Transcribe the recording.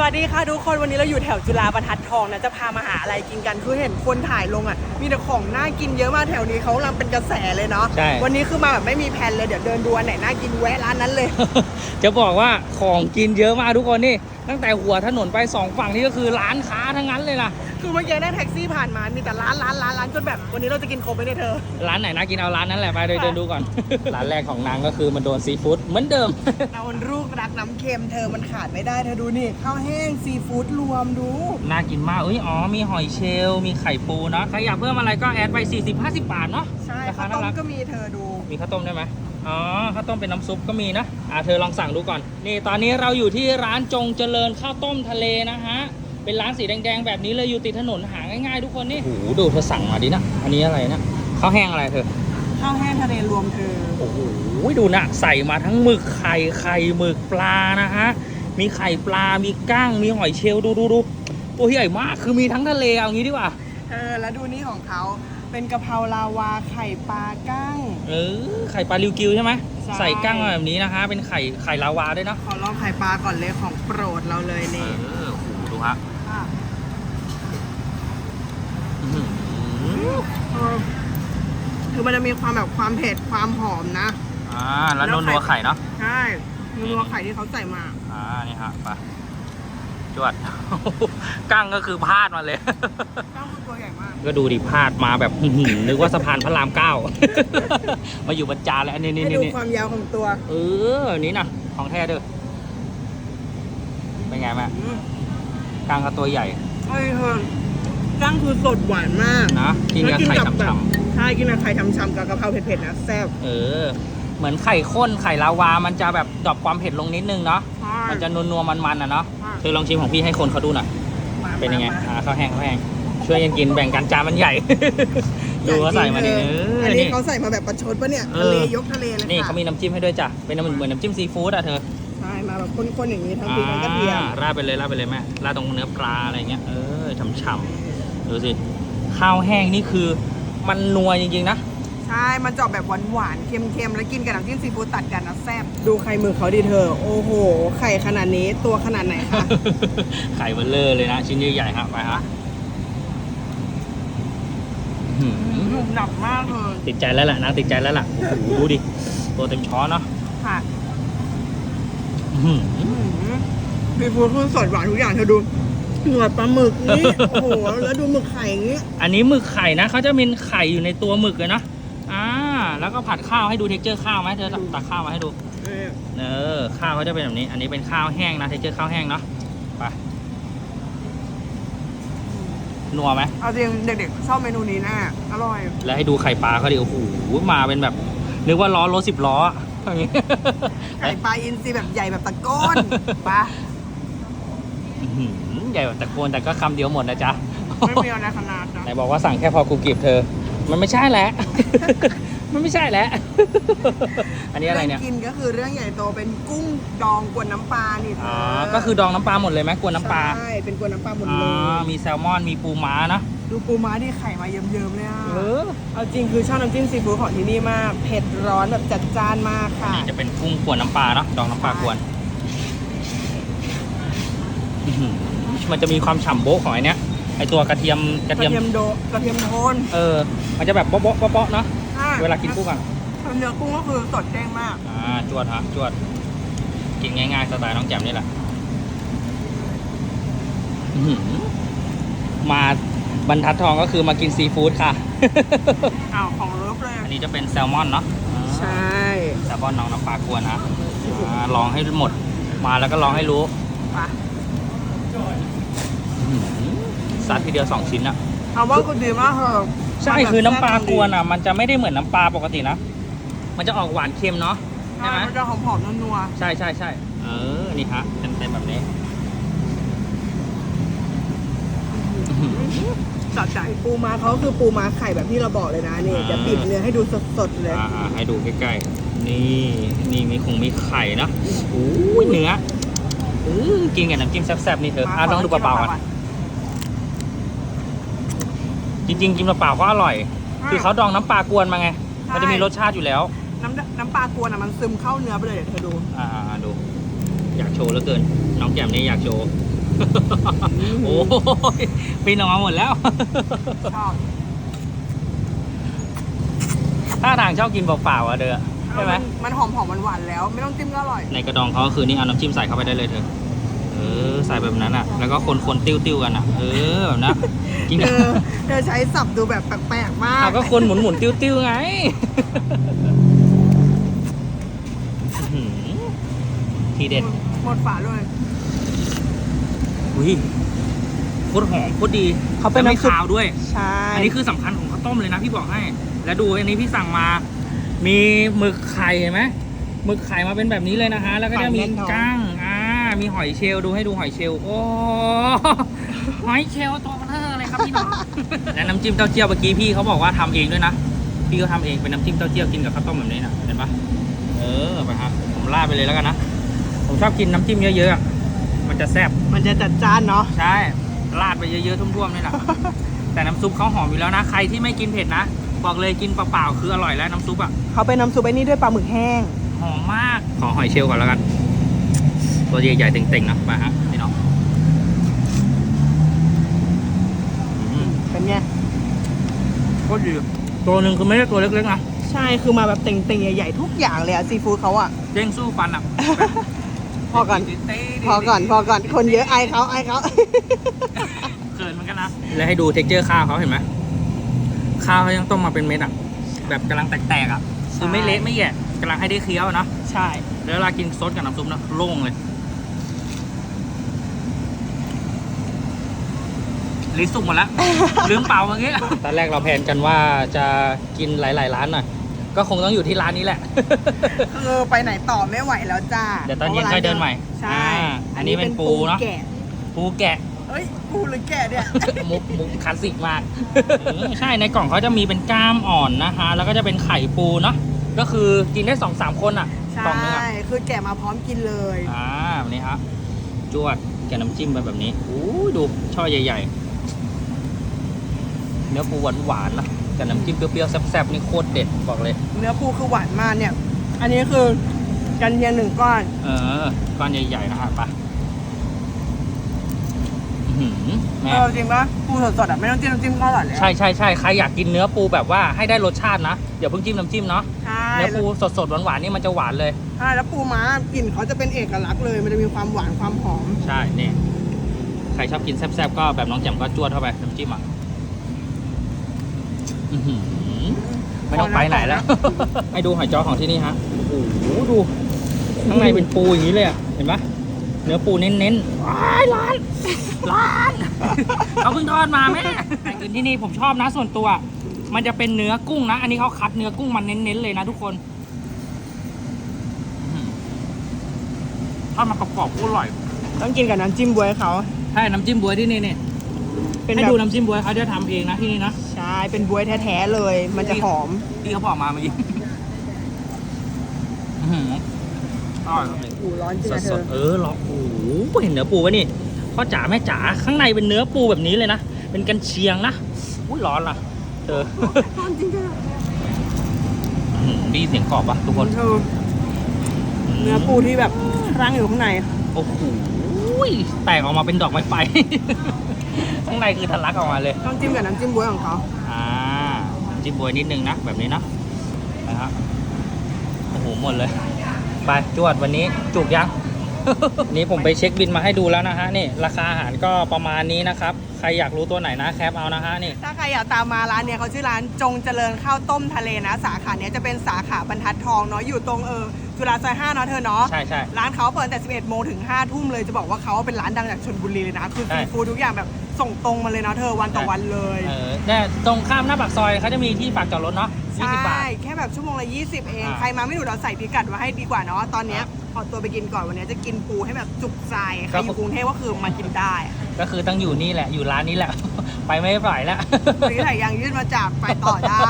สวัสดีค่ะทุกคนวันนี้เราอยู่แถวจุฬาบรรทัดทองนะจะพามาหาอะไรกินกันคือเห็นคนถ่ายลงอะมีแต่ของน่ากินเยอะมากแถวนี้เขากำลังเป็นกระแสเลยเนาะใช่ วันนี้คือมาแบบไม่มีแผนเลยเดี๋ยวเดินดูอันไหนน่ากินแวะร้านนั้นเลย จะบอกว่าของกินเยอะมากทุกคนนี่ ตั้งแต่หัวถนนไปสองฝั่งนี่ก็คือร้านค้าทั้งนั้นเลยนะ คือเมื่อกี้ได้แท็กซี่ผ่านมา มีแต่ร้านร้านร้านร้านจนแบบวันนี้เราจะกินครบไหมเนี่ยเธอ ร้านไหนน่ากินเอาร้านนั้นแหละไปเดินเดินดูก่อน ร้านแรกของนางก็คือมันโดนซีฟู้ดเหมือนเดิม เราลูกรักน้ำเค็มเธอมันขาดไม่ได้เธอดูนี่ข้าวแห้งซีฟู้ดรวมดู น่ากินมากเอ้ยอ๋อมีหอยเชลล์มีไข่ปูเนาะใครอยากเพิ่มอะไรก็แอดไป 40-50 บาทเนาะใช่ราข้าคาวน่าต้มรักก็มีเธอดู มีข้าวต้มได้ไหมอ๋อข้าวต้มเป็นน้ำซุปก็มีนะอ่าเธอลองสั่งดูก่อน นี่ตอนนี้เราอยู่ที่ร้านจงเจริญข้าวต้มทะเลนะฮะ เป็นร้านสีแดงๆแบบนี้เลยอยู่ติดถนนหาง่ายๆทุกคนนี่โอ้โหดูเธอสั่งมาดินะอันนี้อะไรนะข้าวแห้งอะไรเธอข้าวแห้งทะเลรวมเธอโอ้โหดูนะใส่มาทั้งหมึกไข่ไข่หมึกปลานะฮะมีไข่ปลา มีก้าง มีหอยเชลล์ดูดูดูตัวใหญ่มาก คือมีทั้งทะเลเอางี้ดีกว่า เออ แล้วดูนี่ของเขา เป็นกะเพราลาวา ไข่ปลากั้งเออ ไข่ปลาริวกิวใช่ไหมใช่ใส่ก้างมาแบบนี้นะฮะเป็นไข่ไข่ลาวาด้วยเนาะขอลองไข่ปลาก่อนเลยของโปรดเราเลยเอนี่อโอ้โหดูฮะค่ะอื้อหือ เออคือมันจะมีความแบบความเผ็ดความหอมนะ อ่าแล้วนัวนัวไข่เนาะใช่นัวไข่ที่เขาใส่มา อ่านี่ฮะไปจวด กั้งก็คือพลาดมาเลยตั้งคือตัวใหญ่มาก ก็ดูดิพลาดมาแบบอื้อหือนึกว่าสะพานพระรามเก้า มาอยู่บรรจานแล้วอันนี้นี่ให้นี่ดูนี่ความยาวของตัวเออนี่นะของแท้เด้อเป็นไงแม่อืม กั้งก็ตัวใหญ่เอ้ยเธอกั้งคือสดหวานมากนะกินกับไข่แล้วฉ่ำใช่กินกับไข่ฉ่ำๆกับกะเพราเผ็ดๆนะแซ่บๆเออ เหมือนไข่ข้นไข่ลาวา มันจะแบบดรอปความเผ็ดลงนิดนึงเนาะใช่มันจะนัวๆมันๆอะเนาะใช่เธอลองชิมของพี่ให้คนเขาดูหน่อยมาเป็นยังไงมาอ่าข้าวแห้งข้าวแห้งช่วยกันกินแบ่งกันจานมันใหญ่ ดูเขาใส่มาดิเอออันนี้นี่เขาใส่มาแบบประชดปะเนี่ยเอทะอเลยกทะเลเลยนี่ค่ะเขามีน้ำจิ้มให้ด้วยจ้ะเป็นเหมือนเหมือนน้ำจิ้มซีฟู้ดอะเธอ ใช่มาแบบข้นๆอย่างนี้ทั้งพริกทั้งกระเทียม อ่าราดไปเลยราดไปเลยแม่ราดตรงเนื้อปลาอะไรเงี้ยเออฉ่ำๆดูสิข้าวแห้งนี่คือมันนัวจริงๆนะ ใช่ มันจะออกแบบหวานๆ เค็มๆ แล้วกินกับน้ำจิ้มซีฟู้ดตัดกันนะแซ่บ ดูไข่หมึกเขาดิเธอ โอ้โห ไข่ขนาดนี้ตัวขนาดไหนคะ ไข่เบลเลอร์เลยนะ ชิ้นใหญ่ๆฮะไปฮะอื้อหือหนุบหนับมากเลยติดใจแล้วล่ะนะติดใจแล้วล่ะโอ้โหดูดิตัวเต็มช้อนเนาะ ค่ะอื้อหือ ซีฟู้ดคือสดหวานทุกอย่างเธอดูหนวดปลาหมึกนี่โอ้โหแล้วดูหมึกไข่อย่างนี้อันนี้หมึกไข่นะเขาจะเป็นไข่อยู่ในตัวหมึกเลยนะอ่าแล้วก็ผัดข้าวให้ดูเท็กเจอร์ข้าวไหมเธอตักข้าวมาให้ดูเออข้าวเขาจะเป็นแบบนี้ อันนี้เป็นข้าวแห้งนะเท็กเจอร์ข้าวแห้งเนาะไปนัวไหมเอาจริงเด็กๆชอบเมนูนี้แน่อร่อย แล้วให้ดูไข่ปลาเขาดิโอ้โหมาเป็นแบบนึกว่าล้อรถสิบล้อ อย่างงี้ไข่ปลาอินทรีแบบใหญ่แบบตะโกนปะอื้อหือใหญ่แบบตะโกนแต่ก็คำเดียวหมดนะจ๊ะ ไม่มีอะไรขนาดนะไหนบอกว่าสั่งแค่พอกูกิบเธอ มันไม่ใช่แหละ มันไม่ใช่แหละ อันนี้อะไรเนี่ยงกินก็คือเรื่องใหญ่โตเป็นกุ้งดองกวนน้ำปลานี่เธอ๋ออก็คือดองน้ำปลาหมดเลยไหมกวนน้ำปลา ใช่เป็นกวนน้ำปลาหมดอ๋อ เลยมีแซลมอน มีปูม้านะ ดูปูม้าที่ไข่มาเยิ้มๆเลยอะเออ เอาจริงคือชอบน้ำจิ้มซีฟู้ดของที่นี่มาก เผ็ดร้อนแบบจัดจ้านมากค่ะ นี่จะเป็นกุ้งกวนน้ำปลาเนาะดองน้ำปลากวนอื้อหือมันจะมีความฉ่ำโบ๊ะของไอเนี้ยไอตัวกระเทียมกกระระเทียมเทียมโดกระเทียมโทนเออ มันจะแบบโบ๊ะโบ๊ะโบ๊ะโบ๊ะเนาะใช่เวลากินกุ้งอะเนื้อกุ้งก็คือสดเด้งมาก อ่าจวดฮะจวด กินง่ายๆสไตล์น้องแจ่มนี่แหละอื้อหือมา บรรทัดทองก็คือมากินซีฟู้ดค่ะ อ้าวของเลิฟเลย อันนี้จะเป็นแซลมอนเนาะใช่แซลมอนน้องน้ำปลากวนนะอ่าลองให้หมด มาแล้วก็ลองให้รู้ปะอื้อหือซัดทีเดียวสองชิ้นอะเอาว่าคุณดีมากเถอะใช่คือน้ำปลากวนอะมันจะไม่ได้เหมือนน้ำปลาปกตินะ มันจะออกหวานเค็มเนาะใช่ใช่ไหมมันจะหอมๆนัวใช่ใช่ใช่เออนี่ฮะเต็มๆแบบนี้อื้อหือ ๆจัดใจปูม้าเขาคือปูม้าไข่แบบที่เราบอกเลยนะนี่อ่า จะปิดเนื้อให้ดูสดๆเลย อ่าๆให้ดูใกล้ๆ นี่ นี่มีคงมีไข่นะโอ้ยเนื้ออื้อกินกับน้ำจิ้มแซ่บๆนี่เธออะลองดูเปล่าๆก่อนจริงๆ กินเปล่าๆก็อร่อย คือเขาดองน้ำปลากวนมาไง มันจะมีรสชาติอยู่แล้ว น้ำน้ำปลากวนอะมันซึมเข้าเนื้อไปเลยเดี๋ยวเธอดู อ่าๆดู อยากโชว์เหลือเกิน น้องแจ่มนี่อยากโชว์ โอ้ยปีนออกมาหมดแล้ว ชอบถ้าทางชอบกินเปล่าๆอะเด้อใช่ไหมนมันหอมหอมหวานๆแล้ว ไม่ต้องจิ้มก็อร่อย ในกระดองเขาก็คือนี่เอาน้ำจิ้มใส่เข้าไปได้เลยเธอ เออ ใส่แบบนั้นอะ แล้วก็คนๆติ้วๆกันอะ เออแบบนั้นกินเธกับอเธอใช้สับดูแบบแปลกๆมากอะก็คนหมุนๆติ้วๆไงอื้อหือทีเด็ดหมดฝาเลย อุ้ยโคตรหอมโคตรดีเขาเป็นแล้วไม่น้ำซุปคาวด้วย ใช่อันนี้คือสำคัญของข้าวต้มเลยนะพี่บอกให้ แล้วดูอันนี้พี่สั่งมา มีหมึกไข่เห็นไหมหมึกไข่มาเป็นแบบนี้เลยนะฮะแล้วก็จะมีกั้งอ่ามีหอยเชลล์ดูให้ดูหอยเชลล์โอ้หอยเชลล์ตัวเบลอเลยครับพี่น้อง และน้ำจิ้มเต้าเจี้ยวเมื่อกี้พี่เขาบอกว่าทำเองด้วยนะ พี่เขาทำเองเป็นน้ำจิ้มเต้าเจี้ยวกินกับข้าวต้มแบบนี้นะเห็นปะเออไปฮะผมราดไปเลยแล้วกันนะผมชอบกินน้ำจิ้มเยอะๆอะ มันจะแซ่บมันจะจัดจ้านเนาะใช่ราดไปเยอะๆท่วมๆนี่แหละ แต่น้ำซุปเขาหอมอยู่แล้วนะ ใครที่ไม่กินเผ็ดนะ บอกเลยกินเปล่าๆคืออร่อยแล้วน้ำซุปอะเขาเป็นน้ำซุปไอ้นี่ด้วยปลาหมึกแห้ง หอมมาก ขอหอยเชลล์ก่อนแล้วกัน ตัวใหญ่ๆเต่งๆนะมาฮะพี่น้องอืมเป็นไงโคตรดีตัวหนึ่งคือไม่ได้ตัวเล็กๆนะ ใช่คือมาแบบเต่งๆใหญ่ๆทุกอย่างเลยอะซีฟู้ดเขาอะเด้งสู้ฟันอะ พอก่อน พอก่อนพอก่อนคนเยอะไอายเขาไอายเขาเขินเหมือนกันนะแล้วให้ดูเท็กเจอร์ข้าวเขาเห็นไหมข้าวเขายังต้มมาเป็นเม็ดอะ แบบกำลังแตกๆอะคือไม่เละไม่แยะกำลังให้ได้เคี้ยวอะเนาะใช่ แล้วเวลากินซดกับน้ำซุปนะโล่งเลยลิ้นสุกหมดแล้วลืมเป่าเมื่อกี้ตอนแรกเราแพลนกันว่าจะกินหลาย ๆ ร้านหน่อย ก็คงต้องอยู่ที่ร้านนี้แหละ คือไปไหนต่อไม่ไหวแล้วจ้าเดี๋ยวตอนเย็นค่อยเดินใหม่ใช่อ่าอันนี้เป็นปูเนอะแกะปูแกะ เอ้ยปูหรือแกะเนี่ย มุกมุกคลาสสิกมากเออใช่ในกล่องเขาจะมีเป็นกล้ามอ่อนนะคะ แล้วก็จะเป็นไข่ปูเนาะก็คือกินได้สองสามคนอะใช่กล่องนึงอะคือแกะมาพร้อมกินเลย อ่าแบบนี้ครับจวดแกบน้ำจิ้มไปแบบนี้อู้ยดูช่อใหญ่ ๆ เนื้อปูหวานๆนะ กับน้ำจิ้มเปรี้ยวๆแซ่บๆนี่โคตรเด็ดบอกเลย เนื้อปูคือหวานมากเนี่ย อันนี้คือกันเทียมหนึ่งก้อน เออ ก้อนใหญ่ๆนะครับไปอื้อหือแม่เออจริงปะปูสดๆอะไม่ต้องจิ้มน้ำจิ้มก็อร่อยแล้วใช่ใช่ใช่ใครอยากกินเนื้อปูแบบว่าให้ได้รสชาตินะอย่าเพิ่งจิ้มน้ำจิ้มเนาะใช่เนื้อปูสดๆหวานๆนี่มันจะหวานเลย ใช่แล้วปูม้ากลิ่นเขาจะเป็นเอกลักษณ์เลย มันจะมีความหวานความหอม ใช่นี่ใครชอบกินแซ่บๆก็แบบน้องแจ่มก็จวดเข้าไปน้ำจิ้มอะ อื้อหือไม่ต้องไปไหนแล้ว ให้ดูหอยจ้อของที่นี่ฮะ โอ้โห ดู ข้างในเป็นปูอย่างนี้เลยอะ เห็นปะเนื้อปูเน้นๆว้ายร้านร้านเขาเพิ่งทอดมาแม่แต่อื่นที่นี่ผมชอบนะส่วนตัว มันจะเป็นเนื้อกุ้งนะ อันนี้เขาคัดเนื้อกุ้งมันเน้นๆเลยนะทุกคนอื้อหือทอดมากรอบๆก็อร่อย ต้องกินกับน้ำจิ้มบวยเขา ใช่ น้ำจิ้มบวยที่นี่เนี่ย เป็นให้แบบดูน้ำจิ้มบวยเขาจะทำเองนะที่นี่นะใช่เป็นบวยแท้ๆเลย มันจะหอมที่เขาบอกมาเมื่อกี้อื้อหืออร่อยเลยอูร้อนจริงนะเธสอดๆเออลองโอ้โหเห็นเนื้อปูวะนี่พ่อจ๋าแม่จ๋าข้างในเป็นเนื้อปูแบบนี้เลยนะ เป็นกันเชียงนะอุ้ยร้อนล่ะเธอร้อนจริงจ้ะอื้อหือได้ยินเสียงกรอบปะทุกคนเธอเนื้อปูที่แบบร่างอยู่ข้างใน โอ้โหแตกออกมาเป็นดอกไม้ไฟ ข้างในคือทะลักออกมาเลย ต้องจิ้มกับน้ำจิ้มบวยของเขาอ่าจิ้มบวยนิดนึงนะแบบนี้นะนะครับโอ้โหหมดเลย ไปจวดวันนี้จุกยัง นี่ผมไปเช็คบินมาให้ดูแล้วนะฮะนี่ราคาอาหารก็ประมาณนี้นะครับ ใครอยากรู้ตัวไหนนะแคปเอานะฮะนี่ ถ้าใครอยากตามมาร้านเนี่ยเขาชื่อร้านจงเจริญข้าวต้มทะเลนะ สาขาเนี้ยจะเป็นสาขาบรรทัดทองเนาะอยู่ตรงเออ จุฬาซอย5เนาะเธอเนาะใช่ใช่ร้านเขาเปิดแต่ 11 โมงถึง 5 ทุ่มเลยจะบอกว่าเขาเป็นร้านดังจากชลบุรีเลยนะ คือใช่ซีฟู้ดทุกอย่างแบบส่งตรงมาเลยเนาะเธอวันต่อวันเลยเออเนี่ยตรงข้ามหน้าปากซอยเขาจะมีที่ฝากจอดรถเนาะใช่20บาทแค่แบบชั่วโมงละ 20 เอง อ่า ใครมาไม่ถูกเราใส่พิกัดไว้ให้ดีกว่าเนาะตอนเนี้ยขอตัวไปกินก่อนวันนี้จะกินปูให้แบบจุกใจใครอยู่กรุงเทพก็คือมากินได้ ก็คือต้องอยู่นี่แหละอยู่ร้านนี้แหละ ไปไม่ไหวแล้ว หรือถ่ายยางยืดมาจากไปต่อได้